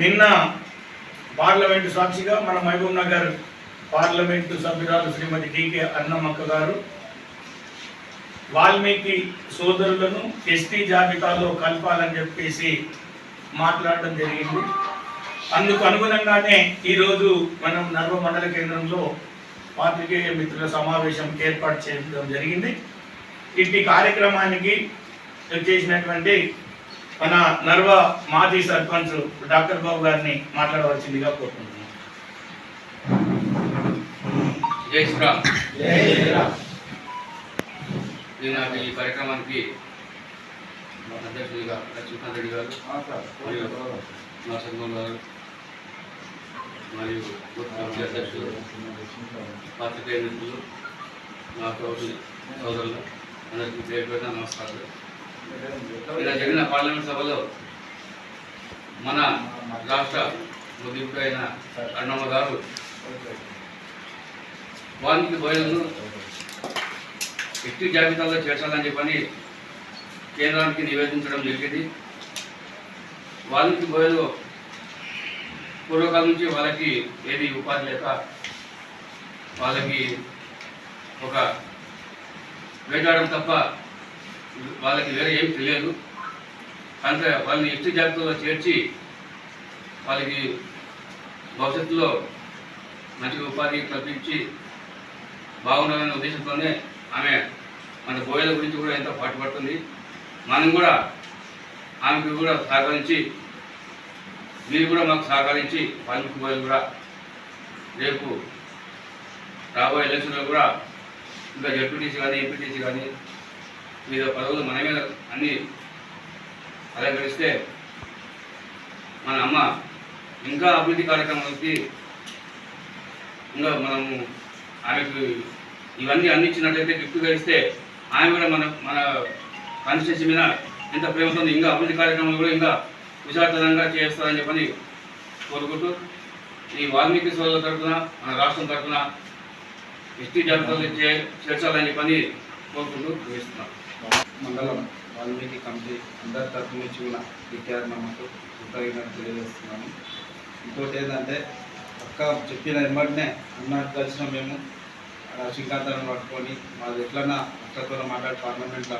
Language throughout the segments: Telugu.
నిన్న పార్లమెంటు సాక్షిగా మన మహబూబ్ నగర్ పార్లమెంటు సభ్యురాలు శ్రీమతి డికే అన్నమ్మక్క గారు వాల్మీకి సోదరులను ఎస్టీ జాబితాలో కలపాలని చెప్పేసి మాట్లాడడం జరిగింది. అందుకు అనుగుణంగానే ఈరోజు మనం నర్వ మండల కేంద్రంలో పాత్రికేయ మిత్రుల సమావేశం ఏర్పాటు చేయడం జరిగింది. ఇట్టి కార్యక్రమానికి చేసినటువంటి మన నర్వ మాజీ సర్పంచ్ డాక్టర్ బాబు గారిని మాట్లాడవలసిందిగా కోరుకుంటున్నాను. జై శ్రీరామ్. నాకు ఈ కార్యక్రమానికి మా అధ్యక్షుడిగా లక్ష్మీకాంత్ రెడ్డి గారు మరియు మా సంఘం గారు మరియు అధ్యక్షులు పాత్రికేయ మిత్రులు నా తోటి సోదరులు అందరికీ పేరు పేరున నమస్కారాలు. ఇలా జరిగిన పార్లమెంట్ సభలో మన రాష్ట్ర ముగింపు అయిన అన్నమ్మ గారు వాల్మీకి బోయలను ఎట్టి జాబితాలో చేర్చాలని చెప్పని కేంద్రానికి నివేదించడం జరిగింది. వాల్మీకి బోయలు పూర్వకాలం నుంచి వాళ్ళకి ఏది ఉపాధి లేక వాళ్ళకి ఒక వేటాడడం తప్ప వాళ్ళకి వేరే ఏం తెలియదు. కనుక వాళ్ళని ఎట్టి జాబితాలో చేర్చి వాళ్ళకి భవిష్యత్తులో మంచి ఉపాధి కల్పించి బాగుండాలనే ఉద్దేశంతోనే ఆమె మన బోయల గురించి కూడా ఎంతో పాటుపడుతుంది. మనం కూడా ఆమెకు కూడా సహకరించి మీరు కూడా మాకు సహకరించి వాల్మీకి బోయలు కూడా రేపు రాబోయే ఎలక్షన్లో కూడా ఇంకా జడ్పీటీసీ కానీ ఎంపీటీసీ కానీ మీద పదవులు మన మీద అన్ని అలంకరిస్తే మన అమ్మ ఇంకా అభివృద్ధి కార్యక్రమాలకి ఇంకా మనము ఆమెకు ఇవన్నీ అందించినట్లయితే గిఫ్ట్గా ఇస్తే ఆమె కూడా మన మన కాన్స్టిట్యూన్సీ మీద ఎంత ప్రేమతో ఇంకా అభివృద్ధి కార్యక్రమాలు కూడా ఇంకా విశాఖతరంగా చేస్తారని చెప్పని కోరుకుంటూ ఈ వాల్మీకి సోదరుల తరఫున మన రాష్ట్రం తరఫున ఎస్టీ జాబితాలు చే చేర్చాలని చెప్పని కోరుకుంటూ ముగిస్తున్నాం మండలం వాల్మీకి కమిటీ అందరి తరఫు నుంచి కూడా విద్యార్థి నమ్మకు కృతజ్ఞతలు తెలియజేస్తున్నాము. ఇంకోటి ఏంటంటే అక్క చెప్పిన వెంబడినే అన్నట్టు కలిసిన మేము. శ్రీకాంతాన్ని పట్టుకొని మాది ఎట్లన్నా అక్కతో మాట్లాడి పార్లమెంట్లో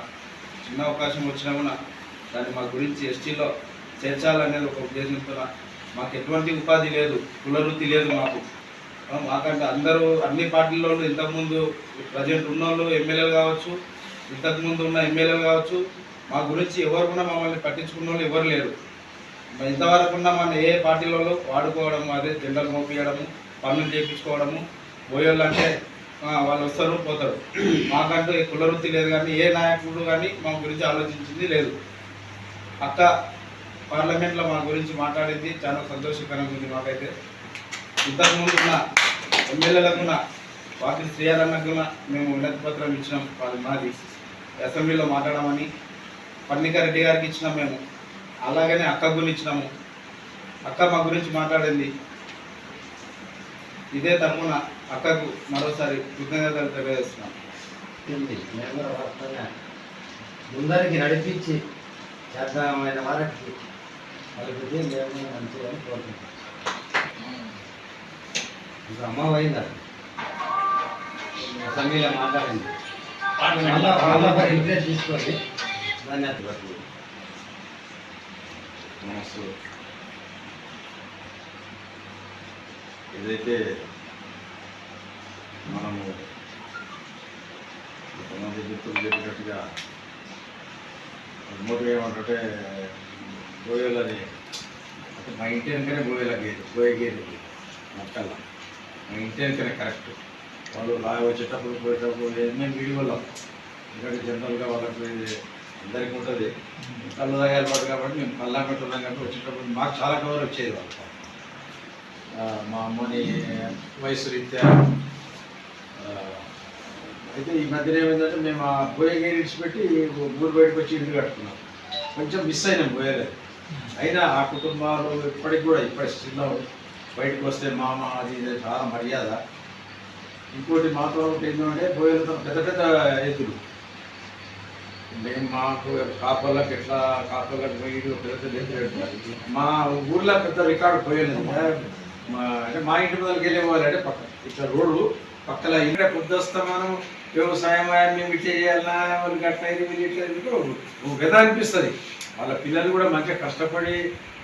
చిన్న అవకాశం వచ్చినా కూడా దాన్ని మా గురించి ఎస్టీలో చేర్చాలనేది ఒక ఉద్దేశంతో మాకు ఎటువంటి ఉపాధి లేదు కులవృత్తి లేదు మాకు. మాకంటే అందరూ అన్ని పార్టీల్లోనూ ఇంతకుముందు ప్రజెంట్ ఉన్నోళ్ళు ఎమ్మెల్యేలు కావచ్చు ఇంతకుముందు ఉన్న ఎమ్మెల్యేలు కావచ్చు మా గురించి ఎవరు కూడా మమ్మల్ని పట్టించుకున్న వాళ్ళు ఎవరు లేరు. ఇంతవరకు ఉన్న మన ఏ పార్టీలలో వాడుకోవడం అదే జెండలు మోపియడము పనులు చేయించుకోవడము పోయేళ్ళు అంటే వాళ్ళు వస్తారు పోతారు. మాకంటూ కులవృత్తి లేదు కానీ ఏ నాయకుడు కానీ మా గురించి ఆలోచించింది లేదు. అక్క పార్లమెంట్లో మా గురించి మాట్లాడింది చాలా సంతోషకరంగా ఉంది మాకైతే. ఇంతకుముందు ఉన్న ఎమ్మెల్యేలకు ఉన్న వాకిలి మేము వినతి పత్రం ఇచ్చినాం వాళ్ళ మాది. అసెంబ్లీలో మాట్లాడమని పన్నిక రెడ్డి గారికి ఇచ్చినాం మేము. అలాగనే అక్క గురించి ఇచ్చినాము. అక్క మా గురించి మాట్లాడింది. ఇదే తరఫున అక్కకు మరోసారి కృతజ్ఞతలు తెలియజేస్తున్నాం. మేము ముందరికి నడిపించి చేద్దామైన వారికి వాళ్ళకి మేము మంచిదని కోరుకుంటాం ఇప్పుడు అమ్మ పోయిందా? అసెంబ్లీలో మాట్లాడింది. మనసు ఏదైతే మనము కొంతమంది మిత్రులు చెప్పినట్టుగా మోటివ్ ఏమంటుంటే గోయలని అంటే మా ఇంటి వెనకనే గోయల గేది గోయ గేది మొక్కల. మా ఇంటి వెనకనే కరెక్ట్. వాళ్ళు లా వచ్చేటప్పుడు పోయేటప్పుడు మేము వీడియోలో ఎందుకంటే జనరల్గా వాళ్ళకి అందరికీ ఉంటుంది. కళ్ళు తాగాలి పడు కాబట్టి మేము కళ్ళా పెట్టున్నాం కాబట్టి వచ్చేటప్పుడు మాకు చాలా కవర్ వచ్చేది వాళ్ళకి. మా అమ్మని వయసు రీత్యా అయితే ఈ మధ్యన ఏమైందంటే మేము ఆ బోయగేరి విడిచిపెట్టి ఊరు బయటకు వచ్చి ఇల్లు కట్టుకున్నాం. కొంచెం మిస్ అయినాం బోయలేదు అయినా ఆ కుటుంబాలు ఇప్పటికి కూడా ఇప్పటి స్థితిలో బయటకు వస్తే మామ అది ఇది చాలా మర్యాద. ఇంకోటి మాతో ఒకటి ఏంటంటే బోయలతో పెద్ద పెద్ద ఎద్దులు మేము మాకు కాపర్లకు ఎట్లా కాపర్లకు పోయి పెద్ద పెద్ద మా ఊర్లో పెద్ద రికార్డు పోయలేదు. అంటే మా ఇంటి మొదలకి వెళ్ళే వాళ్ళు అంటే పక్క ఇట్లా రోడ్డు పక్కల ఇక్కడ పొద్దుస్తమానం వ్యవసాయం మేము ఇట్లా చేయాలన్నా వాళ్ళకి అట్లా ఇది వీళ్ళు ఇట్లా గద అనిపిస్తుంది. వాళ్ళ పిల్లలు కూడా మంచిగా కష్టపడి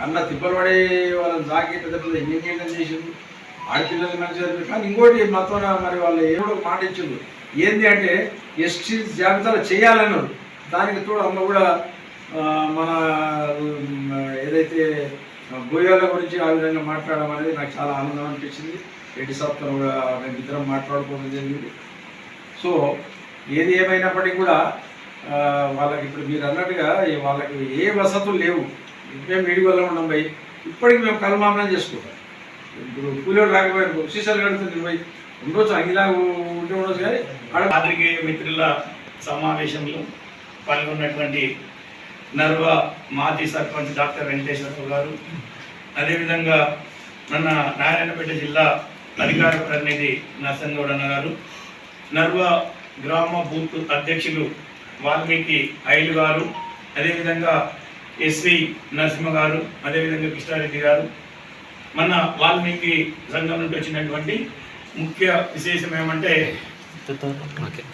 అన్న తిప్పలు పడి వాళ్ళని సాకి పెద్ద పెద్ద ఇంజనీర్లు చేసిండ్రు. ఆడపిల్లలు మంచిగా చదివి- కానీ ఇంకోటి మొత్తం మరి వాళ్ళు ఏదో మాట ఇచ్చిండ్రు. ఏంటి అంటే ఎస్టీ జాబితాలో చేయాలన్నారు. దానికి తోడు అమ్మ కూడా మన ఏదైతే భూయాల గురించి ఆ విధంగా మాట్లాడడం అనేది నాకు చాలా ఆనందం అనిపించింది. రెడ్డి సాబ్తో కూడా మేము ఇద్దరం మాట్లాడుకోవడం జరిగింది. సో ఏది ఏమైనప్పటికీ కూడా వాళ్ళకి ఇప్పుడు మీరు అన్నట్టుగా వాళ్ళకి ఏ వసతులు లేవు. మేము వీడి వల్ల ఉన్నాం పోయి ఇప్పటికి మేము కలమామనం చేసుకుంటాం. ఇప్పుడు కూలీలు రాకపోయారు. సీసాలు కడుతుంది పోయి ఉండొచ్చు అంగిలా ఉంటే ఉండొచ్చు కానీ ఆడ పాత్రికేయ మిత్రుల సమావేశంలో పాల్గొన్నటువంటి నర్వ మాజీ సర్పంచ్ డాక్టర్ వెంకటేశ్వరరావు గారు అదేవిధంగా మన నారాయణపేట జిల్లా అధికార ప్రతినిధి నరసింగౌడన్న గారు నర్వ గ్రామ బూత్ అధ్యక్షులు వాల్మీకి ఐలు గారు అదేవిధంగా ఎస్వి నరసింహ గారు అదేవిధంగా కృష్ణారెడ్డి గారు మన వాల్మీకి సంఘం నుండి వచ్చినటువంటి ముఖ్య విశేషం ఏమంటే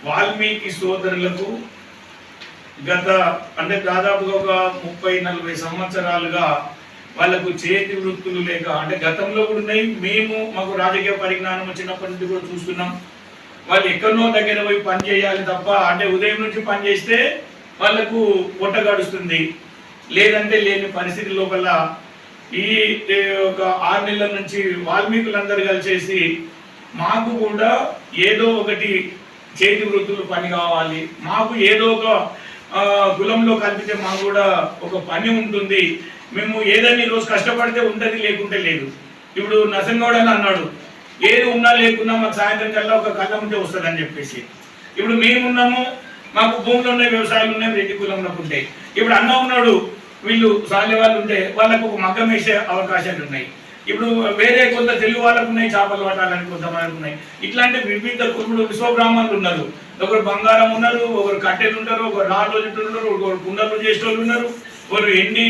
వాల్మీకి సోదరులకు గత అంటే దాదాపుగా ఒక ముప్పై నలభై సంవత్సరాలుగా వాళ్ళకు చేతి వృత్తులు లేక అంటే గతంలో కూడా ఉన్నాయి. మేము మాకు రాజకీయ పరిజ్ఞానం వచ్చినప్పటి నుంచి కూడా చూస్తున్నాం. వాళ్ళు ఎక్కడనో దగ్గర పోయి పని చేయాలి తప్ప అంటే ఉదయం నుంచి పని చేస్తే వాళ్ళకు పొట్ట గడుస్తుంది. లేదంటే లేని పరిస్థితి లోపల ఈ ఒక ఆరు నెలల నుంచి వాల్మీకులందరూ కలిసేసి మాకు కూడా ఏదో ఒకటి చేతి వృత్తులు పని కావాలి. మాకు ఏదో ఒక కులంలో కల్పితే మాకు కూడా ఒక పని ఉంటుంది. మేము ఏదైనా ఈరోజు కష్టపడితే ఉంటుంది లేకుంటే లేదు. ఇప్పుడు నరసింహగౌడ్ అని అన్నాడు ఏది ఉన్నా లేకున్నా మాకు సాయంత్రం కల్లా ఒక కళ్ళ ఉంటే వస్తుంది అని చెప్పేసి. ఇప్పుడు మేమున్నాము మాకు భూములు ఉన్నాయి వ్యవసాయాలు ఉన్నాయి రెడ్డి కులంలో ఉంటాయి. ఇప్పుడు అన్న ఉన్నాడు వీళ్ళు సాలే వాళ్ళు ఉంటే వాళ్ళకు ఒక మగ్గం వేసే అవకాశాలు ఉన్నాయి. ఇప్పుడు వేరే కొంత తెలుగు వాళ్ళకు ఉన్నాయి చేపలు పట్టాలని కొంతమంది ఉన్నాయి. ఇట్లాంటి వివిధ కుటుంబ విశ్వబ్రాహ్మణులు ఉన్నారు. ఒకరు బంగారం ఉన్నారు ఒకరు కట్టెలు ఉంటారు ఒకరు రాళ్ళు ఉన్నారు ఒకరు కుండలు చేసేటోళ్ళు ఉన్నారు ఒకరు ఎండి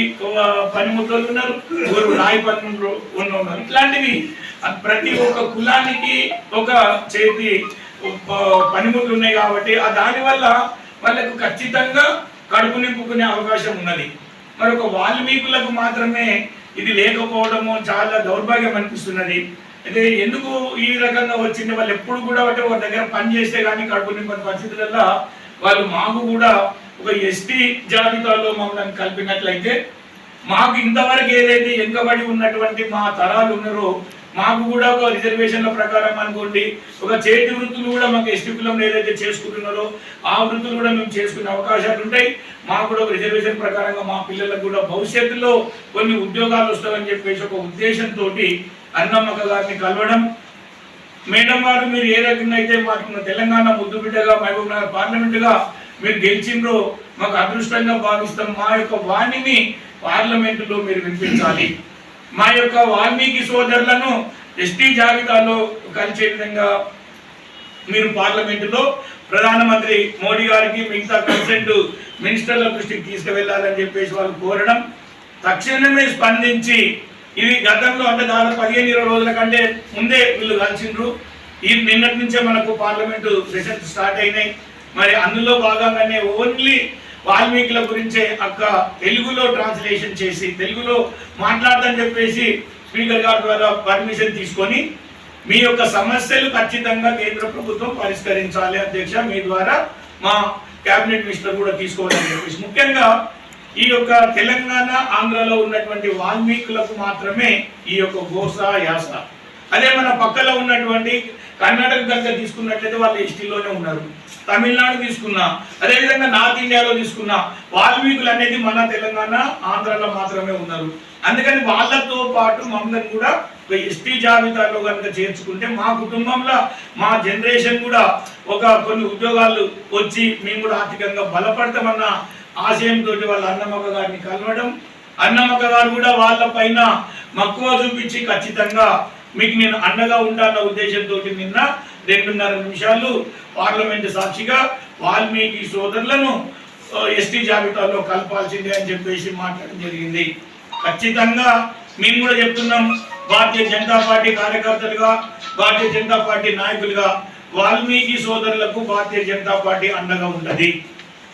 పనిముట్లు ఉన్నారు ఒకరు రాయి పని ఉన్నారు. ఇట్లాంటివి ప్రతి ఒక్క కులానికి ఒక చేతి పనిముట్లు ఉన్నాయి కాబట్టి ఆ దానివల్ల వాళ్ళకు ఖచ్చితంగా కడుపు నింపుకునే అవకాశం ఉన్నది. మరొక వాల్మీకులకు మాత్రమే ఇది లేకపోవడము చాలా దౌర్భాగ్యం అనిపిస్తున్నది. అయితే ఎందుకు ఈ రకంగా వచ్చింది? వాళ్ళు ఎప్పుడు కూడా అంటే ఒక దగ్గర పని చేస్తే కానీ కడుపు నింపని పరిస్థితులలో వాళ్ళు మాకు కూడా ఒక ఎస్టీ జాబితాలో మమ్మల్ని కలిపినట్లయితే మాకు ఇంతవరకు ఏదైతే ఎంకబడి ఉన్నటువంటి మా తరాలు ఉన్నారో మాకు కూడా ఒక రిజర్వేషన్ల ప్రకారం అనుకోండి ఒక చేతి వృత్తులు కూడా మాకు ఎస్టీ కులంలో ఏదైతే చేసుకుంటున్నారో ఆ వృత్తులు కూడా మేము చేసుకునే అవకాశాలు ఉంటాయి. మాకు కూడా ఒక రిజర్వేషన్ ప్రకారంగా మా పిల్లలకు కూడా భవిష్యత్తులో కొన్ని ఉద్యోగాలు వస్తాయని చెప్పేసి ఒక ఉద్దేశంతో అన్నమ్మక గారిని కలవడం. మేడం గారు మీరు ఏ రకంగా అయితే మాకు తెలంగాణ ముద్దు బిడ్డగా మహబూబ్ నగర్ పార్లమెంటుగా మీరు గెలిచిండ్రో మాకు అదృష్టంగా భావిస్తాం. మా యొక్క వాణిని పార్లమెంటులో మీరు వినిపించాలి. మా యొక్క వాల్మీకి సోదరులను ఎస్టీ జాబితాలో కలిసే విధంగా మీరు పార్లమెంటులో ప్రధానమంత్రి మోడీ గారికి మిగతా కన్సెంట్ మినిస్టర్ల దృష్టికి తీసుకువెళ్ళాలని చెప్పేసి వాళ్ళు కోరడం తక్షణమే స్పందించి ఇవి గతంలో అంటే దాదాపు పదిహేను ఇరవై రోజుల కంటే ముందే వీళ్ళు కలిసిండ్రు. ఈ నిన్నటి నుంచే మనకు పార్లమెంటు సెషన్స్ స్టార్ట్ అయినాయి. మరి అందులో భాగంగానే ఓన్లీ వాల్మీకుల గురించే అక్క తెలుగులో ట్రాన్స్లేషన్ చేసి తెలుగులో మాట్లాడదని చెప్పేసి స్పీకర్ గారి ద్వారా పర్మిషన్ తీసుకొని మీ యొక్క సమస్యలు ఖచ్చితంగా కేంద్ర ప్రభుత్వం పరిష్కరించాలి అధ్యక్ష మీ ద్వారా మా కేబినెట్ మినిస్టర్ కూడా తీసుకోవాలని చెప్పేసి. ముఖ్యంగా ఈ యొక్క తెలంగాణ ఆంధ్రలో ఉన్నటువంటి వాల్మీకులకు మాత్రమే ఈ యొక్క గోస యాస. అదే మన పక్కలో ఉన్నటువంటి కర్ణాటక కనుక తీసుకున్నట్లయితే వాళ్ళు ఎస్టీలోనే ఉన్నారు. తమిళనాడు తీసుకున్నా అదేవిధంగా నార్త్ ఇండియాలో తీసుకున్నా వాల్మీకులు అనేది మన తెలంగాణ ఆంధ్రలో మాత్రమే ఉన్నారు. అందుకని వాళ్ళతో పాటు మమ్మల్ని కూడా ఎస్టీ జాబితాలో కనుక చేర్చుకుంటే మా కుటుంబంలో మా జనరేషన్ కూడా ఒక కొన్ని ఉద్యోగాలు వచ్చి మేము కూడా ఆర్థికంగా బలపడతామన్న ఆశయంతో వాళ్ళ అన్నమ్మక్క గారిని కలవడం అన్నమ్మక్క గారు కూడా వాళ్ళ పైన మక్కువ చూపించి ఖచ్చితంగా మీకు నేను అండగా ఉంటాన్న ఉద్దేశంతో నిన్న రెండున్నర నిమిషాలు పార్లమెంట్ సాక్షిగా వాల్మీకి సోదరులను ఎస్టీ జాబితాలో కలపాల్సిందే అని చెప్పేసి మాట్లాడడం జరిగింది. ఖచ్చితంగా మేము కూడా చెప్తున్నాం భారతీయ జనతా పార్టీ కార్యకర్తలుగా భారతీయ జనతా పార్టీ నాయకులుగా వాల్మీకి సోదరులకు భారతీయ జనతా పార్టీ అండగా ఉన్నది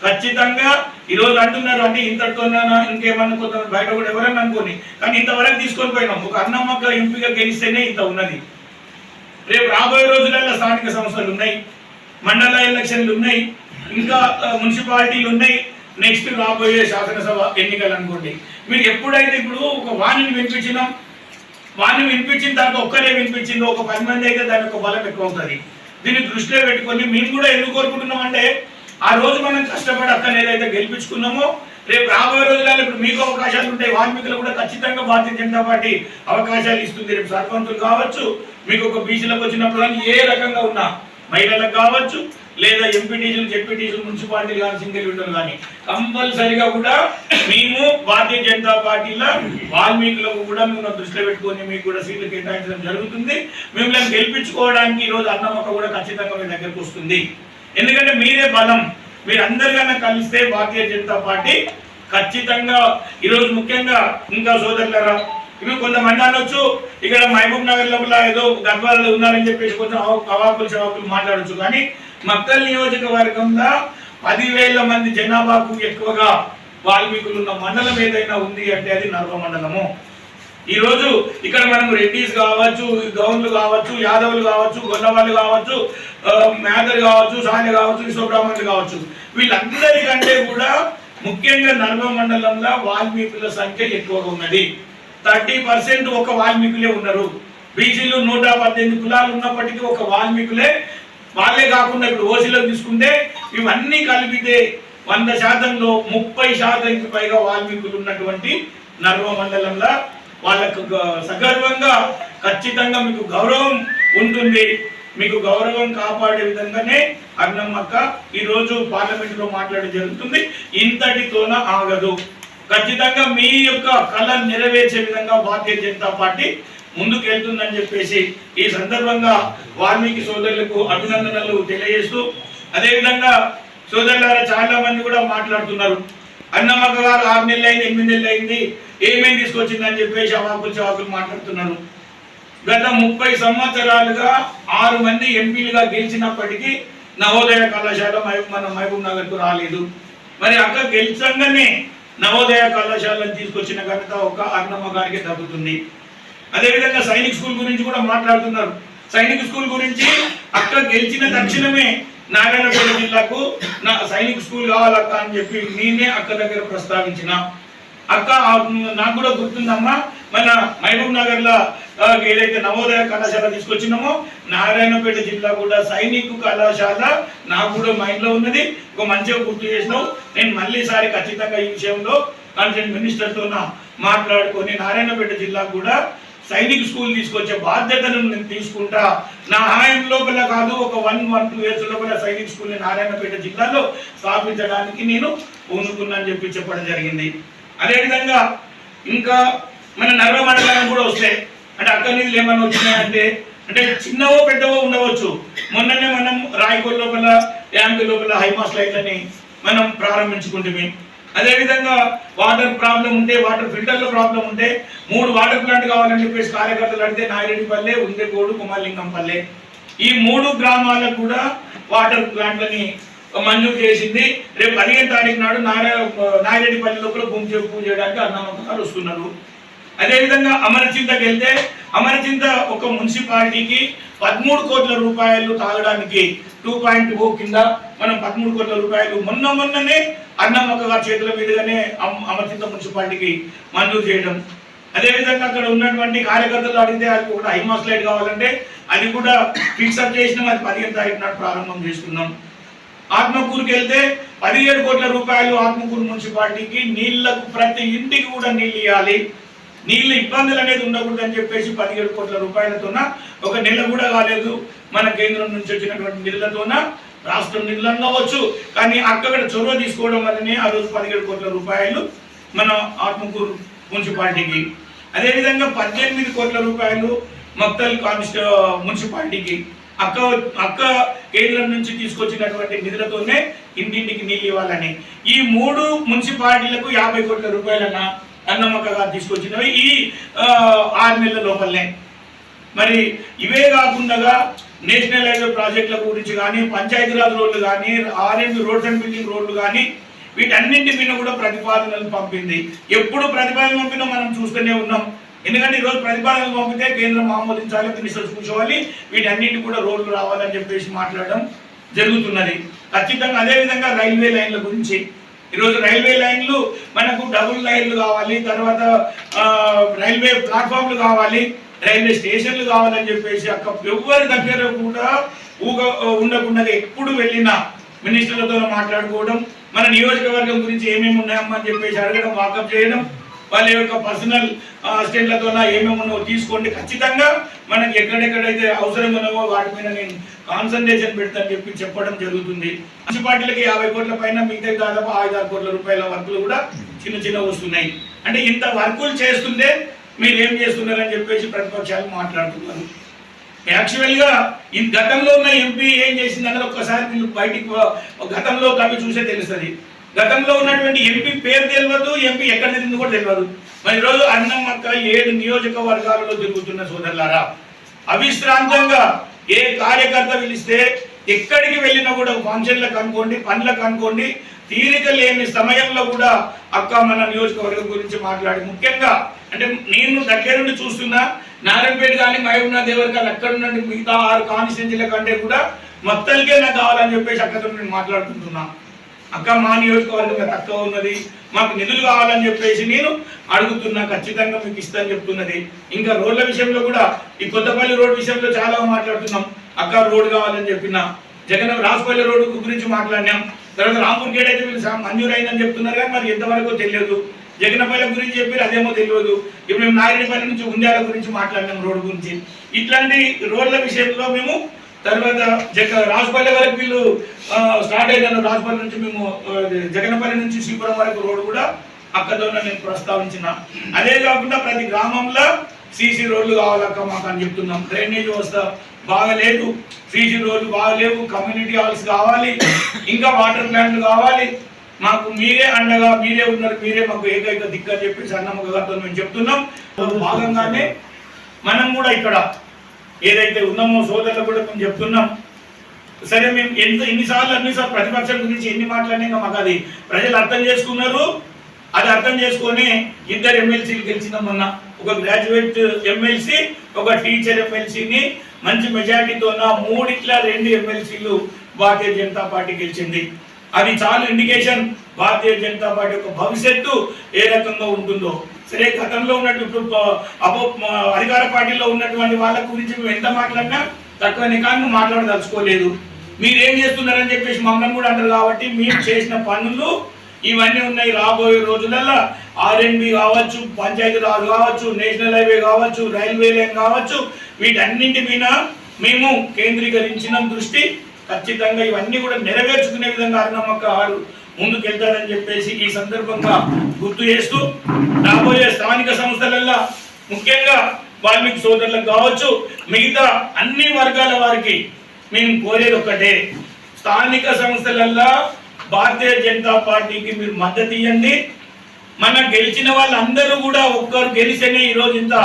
ఖచ్చితంగా ఈరోజు అంటున్నారు అంటే ఇంతటితోనా ఇంకేమన్నా కొంత బయట కూడా ఎవరన్నా అనుకోని కానీ ఇంతవరకు తీసుకొని పోయినాం. ఒక అన్నమ్మక్క ఎంపీగా గెలిస్తేనే ఇంత ఉన్నది. రేపు రాబోయే రోజులలో స్థానిక సంస్థలు ఉన్నాయి మండల ఎలక్షన్లు ఉన్నాయి ఇంకా మున్సిపాలిటీలు ఉన్నాయి. నెక్స్ట్ రాబోయే శాసనసభ ఎన్నికలు అనుకోండి. మీరు ఎప్పుడైతే ఇప్పుడు ఒక వాణిని వినిపించినాం వాణి వినిపించిన తర్వాత ఒక్కరే వినిపించిందో ఒక పది మంది అయితే దాని యొక్క బలం ఎక్కువ అవుతుంది దీన్ని దృష్టిలో పెట్టుకొని మేము కూడా ఎందుకు కోరుకుంటున్నాం అంటే ఆ రోజు మనం కష్టపడి అక్కడ ఏదైతే గెలిపించుకున్నామో రేపు రాబోయే రోజుల్లో ఇప్పుడు మీకు అవకాశాలు ఉంటాయి వాల్మీకులు కూడా ఖచ్చితంగా భారతీయ జనతా పార్టీ అవకాశాలు ఇస్తుంది. రేపు సర్పంచులు కావచ్చు మీకు ఒక బీసీలకు వచ్చినప్పుడు కానీ ఏ రకంగా ఉన్నా మహిళలకు కావచ్చు లేదా ఎంపీటీసీలు జెడ్పీటీసీలు మున్సిపాలిటీలు కానీ సింగిల్ విండోలు కానీ కంపల్సరిగా కూడా మేము భారతీయ జనతా పార్టీలో వాల్మీకులకు కూడా మేము దృష్టిలో పెట్టుకొని మీకు కూడా సీట్లు కేటాయించడం జరుగుతుంది. మిమ్మల్ని గెలిపించుకోవడానికి ఈ రోజు కూడా ఖచ్చితంగా మీ దగ్గరకు వస్తుంది. ఎందుకంటే మీరే బలం. మీరు అందరికన్నా కలిస్తే భారతీయ జనతా పార్టీ ఖచ్చితంగా. ఈరోజు ముఖ్యంగా ఇంకా సోదరులరా ఇవి కొంతమంది అనొచ్చు ఇక్కడ మహబూబ్ నగర్ లోపల ఏదో గర్భాలు ఉన్నారని చెప్పేసి కొంచెం అవ- అవాకులు చవాకులు మాట్లాడొచ్చు. కానీ మక్కల్ నియోజకవర్గంలో పదివేల మంది జనాభాకు ఎక్కువగా వాల్మీకులు ఉన్న మండలం ఏదైనా ఉంది అంటే అది నర్వ మండలము. ఈరోజు ఇక్కడ మనం రెడ్డిస్ కావచ్చు గౌన్లు కావచ్చు యాదవులు కావచ్చు గొల్లవాళ్ళు కావచ్చు Um, మేదర్ కావచ్చు సాని కావచ్చు విశ్వబ్రాహ్మణులు కావచ్చు. వీళ్ళందరికంటే కూడా ముఖ్యంగా నర్మ మండలంలో వాల్మీకుల సంఖ్య ఎక్కువగా ఉన్నది. థర్టీ పర్సెంట్ ఒక వాల్మీకులే ఉన్నారు. బీసీలు నూట పద్దెనిమిది కులాలు ఉన్నప్పటికీ ఒక వాల్మీకులే. వాళ్ళే కాకుండా ఇప్పుడు ఓసీలో తీసుకుంటే ఇవన్నీ కలిపితే వంద శాతంలో ముప్పై శాతంకి పైగా వాల్మీకులు ఉన్నటువంటి నర్వ మండలంలో వాళ్ళకు సగర్వంగా ఖచ్చితంగా మీకు గౌరవం ఉంటుంది. మీకు గౌరవం కాపాడే విధంగానే అన్నమ్మక్క ఈరోజు రోజు పార్లమెంట్లో జరుగుతుంది. ఇంతటితోన ఆగదు. ఖచ్చితంగా మీ యొక్క కళ నెరవేర్చే విధంగా భారతీయ జనతా పార్టీ ముందుకు వెళ్తుందని చెప్పేసి ఈ సందర్భంగా వాల్మీకి సోదరులకు అభినందనలు తెలియజేస్తూ అదేవిధంగా సోదరులారా చాలా మంది కూడా మాట్లాడుతున్నారు. అన్నమ్మక్క గారు ఆరు నెలలు అయింది ఎనిమిది నెలలు అయింది ఏమేమి తీసుకొచ్చిందని చెప్పేసి అవాకులు చవాకులు మాట్లాడుతున్నారు. గత ముప్పై సంవత్సరాలుగా ఆరు మంది ఎంపీలుగా గెలిచినప్పటికీ నవోదయ కళాశాల మహబూబ్ మన మహబూబ్ నగర్కు రాలేదు. మరి అక్కడ గెలిచంగానే నవోదయ కళాశాలను తీసుకొచ్చిన ఘనత ఒక అర్ణమ్మ గారికి దక్కుతుంది. అదేవిధంగా సైనిక్ స్కూల్ గురించి కూడా మాట్లాడుతున్నారు. సైనిక్ స్కూల్ గురించి అక్కడ గెలిచిన తక్షణమే నారాయణపేట జిల్లాకు నా సైనిక్ స్కూల్ కావాలక్క అని చెప్పి నేనే అక్క దగ్గర ప్రస్తావించిన. అక్క నాకు కూడా గుర్తుందమ్మా మన మహబూబ్ నగర్లో ఏదైతే నవోదయ కళాశాల తీసుకొచ్చినామో నారాయణపేట జిల్లా కూడా సైనిక కళాశాల నాకు కూడా మైండ్లో ఉన్నది. ఒక మంచిగా గుర్తు చేసినావు. నేను మళ్ళీ సారి ఖచ్చితంగా ఈ విషయంలో కన్సర్న్ మినిస్టర్తో మాట్లాడుకొని నారాయణపేట జిల్లా కూడా సైనిక్ స్కూల్ తీసుకొచ్చే బాధ్యతను నేను తీసుకుంటా. నా హాయం లోపల కాదు ఒక వన్ వన్ టూ ఇయర్స్ లోపల సైనిక్ స్కూల్ నారాయణపేట జిల్లాలో స్థాపించడానికి నేను పూనుకున్నాను చెప్పి చెప్పడం జరిగింది. అదేవిధంగా ఇంకా మన నర్వ మండలానికి కూడా వస్తాయి అంటే అక్కడ నిధులు ఏమన్నా వచ్చినాయంటే అంటే చిన్నవో పెద్దవో ఉండవచ్చు. మొన్ననే మనం రాయకోల్ లోపల యాంపీ లోపల హైమాస్ లైట్లని మనం ప్రారంభించుకుంటే అదేవిధంగా వాటర్ ప్రాబ్లం ఉంటే వాటర్ ఫిల్టర్లో ప్రాబ్లం ఉంటే మూడు వాటర్ ప్లాంట్ కావాలని చెప్పేసి కార్యకర్తలు అడిగితే నాయిరెడ్డిపల్లె ఉండేకోడు కుమారలింగంపల్లె. ఈ మూడు గ్రామాలకు కూడా వాటర్ ప్లాంట్లని మంజూరు చేసింది. రేపు పదిహేను తారీఖు నాడు నారా నాగిరెడ్డిపల్లి లోపల భూమి పూజ చేయడానికి అన్నమ్మకాలు వస్తున్నారు. అదేవిధంగా అమరచింతకి వెళ్తే అమరచింత ఒక మున్సిపాలిటీకి పదమూడు కోట్ల రూపాయలు తాగడానికి టూ పాయింట్ ఓ కింద మనం పదమూడు కోట్ల రూపాయలు మొన్న మొన్ననే అన్నమ్మక్క గారి చేతుల మీదుగానే అమ్- అమరచింత మున్సిపాలిటీకి మంజూరు చేయడం. అదేవిధంగా అక్కడ ఉన్నటువంటి కార్యకర్తలు అడిగితే అది కూడా హైమాస్ లైట్ కావాలంటే అది కూడా ఫిక్సప్ చేసినాం అది పదిహేను తారీఖు నాడు ప్రారంభం చేసుకున్నాం. ఆత్మకూరుకి వెళ్తే పదిహేడు కోట్ల రూపాయలు ఆత్మకూరు మున్సిపాలిటీకి నీళ్ళకు ప్రతి ఇంటికి కూడా నీళ్ళు ఇవ్వాలి. నీళ్ళు ఇబ్బందులు అనేది ఉండకూడదు అని చెప్పేసి పదిహేడు కోట్ల రూపాయలతోన ఒక నెల కూడా కాలేదు మన కేంద్రం నుంచి వచ్చినటువంటి నిధులతోన రాష్ట్రం నిధులు అవ్వచ్చు కానీ అక్కడ చొరవ తీసుకోవడం వల్లనే ఆ రోజు పదిహేడు కోట్ల రూపాయలు మన ఆత్మకూరు మున్సిపాలిటీకి. అదేవిధంగా పద్దెనిమిది కోట్ల రూపాయలు మక్తల్ కాన్స్టి మున్సిపాలిటీకి. అక్క అక్క కేంద్రం నుంచి తీసుకొచ్చినటువంటి నిధులతోనే ఇంటింటికి నీళ్ళు ఇవ్వాలని. ఈ మూడు మున్సిపాలిటీలకు యాభై కోట్ల రూపాయలన్నా అన్నమ్మక్క గారు తీసుకొచ్చినవి ఈ ఆర్మీల ఆరు నెలల లోపలనే. మరి ఇవే కాకుండా నేషనల్ హైవే ప్రాజెక్టుల గురించి కానీ పంచాయతీరాజ్ రోడ్లు కానీ ఆర్ఎండ్ రోడ్స్ అండ్ బిల్డింగ్ రోడ్లు కానీ వీటన్నింటి మీద కూడా ప్రతిపాదనలు పంపింది. ఎప్పుడు ప్రతిపాదన పంపినా మనం చూస్తూనే ఉన్నాం. ఎందుకంటే ఈరోజు ప్రతిపాదనలు పంపితే కేంద్రం ఆమోదించాలి మినిస్టర్స్ కూర్చోవాలి వీటన్నింటి కూడా రోడ్లు రావాలని చెప్పేసి మాట్లాడడం జరుగుతున్నది. ఖచ్చితంగా అదేవిధంగా రైల్వే లైన్ల గురించి ఈరోజు రైల్వే లైన్లు మనకు డబుల్ లైన్లు కావాలి తర్వాత రైల్వే ప్లాట్ఫామ్లు కావాలి రైల్వే స్టేషన్లు కావాలని చెప్పేసి అక్క ఎవరి దగ్గర కూడా ఊగ ఉండకుండా ఎప్పుడు వెళ్ళినా మినిస్టర్లతో మాట్లాడుకోవడం మన నియోజకవర్గం గురించి ఏమేమి ఉన్నాయమ్మా అని చెప్పేసి అడగడం వాకప్ చేయడం వాళ్ళ యొక్క పర్సనల్ అసిస్టెంట్లతో ఏమేమి ఉన్నాయో తీసుకోండి. ఖచ్చితంగా మనకి ఎక్కడెక్కడైతే అవసరం ఉన్నావో వాటి మీద నేను కాన్సన్ట్రేషన్ పెడతాను చెప్పి చెప్పడం జరుగుతుంది. మున్సిపాలిటీలకి యాభై కోట్ల పైన మిగతా దాదాపు ఐదు ఆరు కోట్ల రూపాయల వర్కులు కూడా చిన్న చిన్న వస్తున్నాయి. అంటే ఇంత వర్కులు చేస్తుంటే మీరు ఏం చేస్తున్నారని చెప్పేసి ప్రతిపక్షాలు మాట్లాడుతున్నారు. యాక్చువల్గా ఈ గతంలో ఉన్న ఎంపీ ఏం చేసిందన్నది ఒక్కసారి మీరు బయటికి గతంలో కవి చూసే తెలుస్తుంది. గతంలో ఉన్నటువంటి ఎంపీ పేరు తెలియదు ఎంపీ ఎక్కడ తిరిగింది కూడా తెలియదు మరి ఈరోజు అన్నమ్మక్క ఏడు నియోజకవర్గాలలో తిరుగుతున్న సోదరులారా అవిశ్రాంతంగా ఏ కార్యకర్త పిలిస్తే ఎక్కడికి వెళ్ళినా కూడా ఫంక్షన్లకు అనుకోండి పనులకు అనుకోండి తీరిక లేని సమయంలో కూడా అక్క మన నియోజకవర్గం గురించి మాట్లాడి ముఖ్యంగా అంటే నేను దగ్గర నుండి చూస్తున్నా నారాయణపేట కానీ మహబూబ్నాథ్ దేవరకాలు అక్కడ ఉన్నట్టు మిగతా ఆరు కాన్స్టిట్యూన్సీల కంటే కూడా మొత్తానికే నాకు కావాలని చెప్పేసి అక్కతో నేను అక్క మా నియోజకవర్గం తక్కువ ఉన్నది మాకు నిధులు కావాలని చెప్పేసి నేను అడుగుతున్నా ఖచ్చితంగా మీకు ఇస్తాను చెప్తున్నది. ఇంకా రోడ్ల విషయంలో కూడా ఈ కొత్తపల్లి రోడ్ విషయంలో చాలా మాట్లాడుతున్నాం. అక్క రోడ్ కావాలని చెప్పిన జగన్ రాసుపల్లి రోడ్డు గురించి మాట్లాడినాం. తర్వాత రాంపూర్ గేట్ అయితే వీళ్ళు మంజూరు అయిందని చెప్తున్నారు కానీ మరి ఎంతవరకు తెలియదు. జగనపల్లి గురించి చెప్పి అదేమో తెలియదు. ఇప్పుడు మేము నారాయణపల్లి నుంచి ఉంజాల గురించి మాట్లాడినాం రోడ్డు గురించి. ఇట్లాంటి రోడ్ల విషయంలో మేము తర్వాత జగ రాజపల్లి వరకు వీళ్ళు స్టార్ట్ అయిన రాజపల్లి నుంచి మేము జగనపల్లి నుంచి శ్రీపురం వరకు రోడ్డు కూడా అక్కతో నేను ప్రస్తావించిన. అదే కాకుండా ప్రతి గ్రామంలో సీసీ రోడ్లు కావాలక్క మాకు అని చెప్తున్నాం. డ్రైనేజ్ వ్యవస్థ బాగలేదు. సీసీ రోడ్లు బాగలేవు. కమ్యూనిటీ హాల్స్ కావాలి. ఇంకా వాటర్ ప్లాంట్లు కావాలి. మాకు మీరే అండగా మీరే ఉన్నారు మీరే మాకు ఏకైక దిక్కు అని చెప్పేసి అన్నమ్మ గారితో మేము చెప్తున్నాం. భాగంగానే మనం కూడా ఇక్కడ ఏదైతే ఉన్నామో సోదరులు కూడా మేము చెప్తున్నాం. సరే మేము ఎంత ఎన్నిసార్లు అన్నిసార్లు ప్రతిపక్షం గురించి ఎన్ని మాట్లాడినా మాకు అది ప్రజలు అర్థం చేసుకున్నారు. అది అర్థం చేసుకొని ఇద్దరు ఎమ్మెల్సీలు గెలిచిన మొన్న. ఒక గ్రాడ్యుయేట్ ఎమ్మెల్సీ ఒక టీచర్ ఎమ్మెల్సీని మంచి మెజార్టీతో మూడిట్ల రెండు ఎమ్మెల్సీలు భారతీయ జనతా పార్టీ గెలిచింది. అది చాలా ఇండికేషన్. భారతీయ జనతా పార్టీ యొక్క భవిష్యత్తు ఏ రకంగా ఉంటుందో. సరే గతంలో ఉన్నటువంటి ఇప్పుడు అపో అధికార పార్టీలో ఉన్నటువంటి వాళ్ళ గురించి మేము ఎంత మాట్లాడినా తక్కువనే కానీ మాట్లాడదలుచుకోలేదు. మీరు ఏం చేస్తున్నారని చెప్పేసి మమ్మల్ని కూడా అంటారు కాబట్టి మీరు చేసిన పనులు ఇవన్నీ ఉన్నాయి రాబోయే రోజులలో ఆర్ఎన్బి కావచ్చు పంచాయతీ రాజు కావచ్చు నేషనల్ హైవే కావచ్చు రైల్వే లైన్ కావచ్చు వీటన్నింటి మీద మేము కేంద్రీకరించిన దృష్టి. ఖచ్చితంగా ఇవన్నీ కూడా నెరవేర్చుకునే విధంగా అన్నమ్మక్క గారు ముందుకెళ్తారని చెప్పేసి ఈ సందర్భంగా గుర్తు చేస్తూ రాబోయే స్థానిక సంస్థలల్లో ముఖ్యంగా వాల్మీకి సోదరులకు కావచ్చు మిగతా అన్ని వర్గాల వారికి మేము కోరేది ఒకటే స్థానిక సంస్థలల్లో భారతీయ జనతా పార్టీకి మీరు మద్దతు ఇవ్వండి. మన గెలిచిన వాళ్ళందరూ కూడా ఒక్కరు గెలిస్తేనే ఈరోజు ఇంత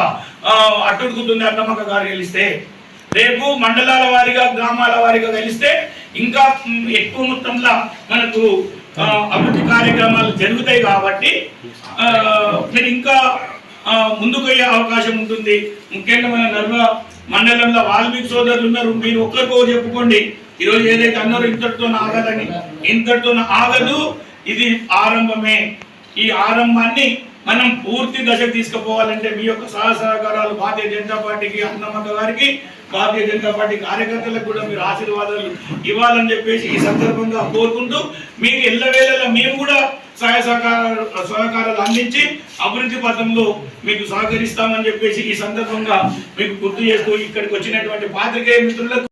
అట్టుడుకుతుంది అన్నమ్మక గారు గెలిస్తే రేపు మండలాల వారిగా గ్రామాల వారిగా గెలిస్తే ఇంకా ఎక్కువ మొత్తంలో మనకు అభివృద్ధి కార్యక్రమాలు జరుగుతాయి కాబట్టి మీరు ఇంకా ముందుకు అయ్యే అవకాశం ఉంటుంది. ముఖ్యంగా మన నర్మ మండలంలో వాల్మీకి సోదరులు ఉన్నారు. మీరు ఒక్కరికొకరు చెప్పుకోండి. ఈరోజు ఏదైతే అన్నారో ఇంతటితో ఆగదని ఇంతటితో ఆగదు. ఇది ఆరంభమే. ఈ ఆరంభాన్ని మనం పూర్తి దశకు తీసుకుపోవాలంటే మీ యొక్క సహ సహకారాలు భారతీయ జనతా పార్టీకి అన్నమ్మ గారికి భారతీయ జనతా పార్టీ కార్యకర్తలకు కూడా మీరు ఆశీర్వాదాలు ఇవ్వాలని చెప్పేసి ఈ సందర్భంగా కోరుకుంటూ మీకు ఎల్లవేళలా మేము కూడా సహాయ సహకారాలు సహకారాలు అందించి అభివృద్ధి పథంలో మీకు సహకరిస్తామని చెప్పేసి ఈ సందర్భంగా మీకు గుర్తు చేస్తూ ఇక్కడికి వచ్చినటువంటి పాత్రికేయ మిత్రులకు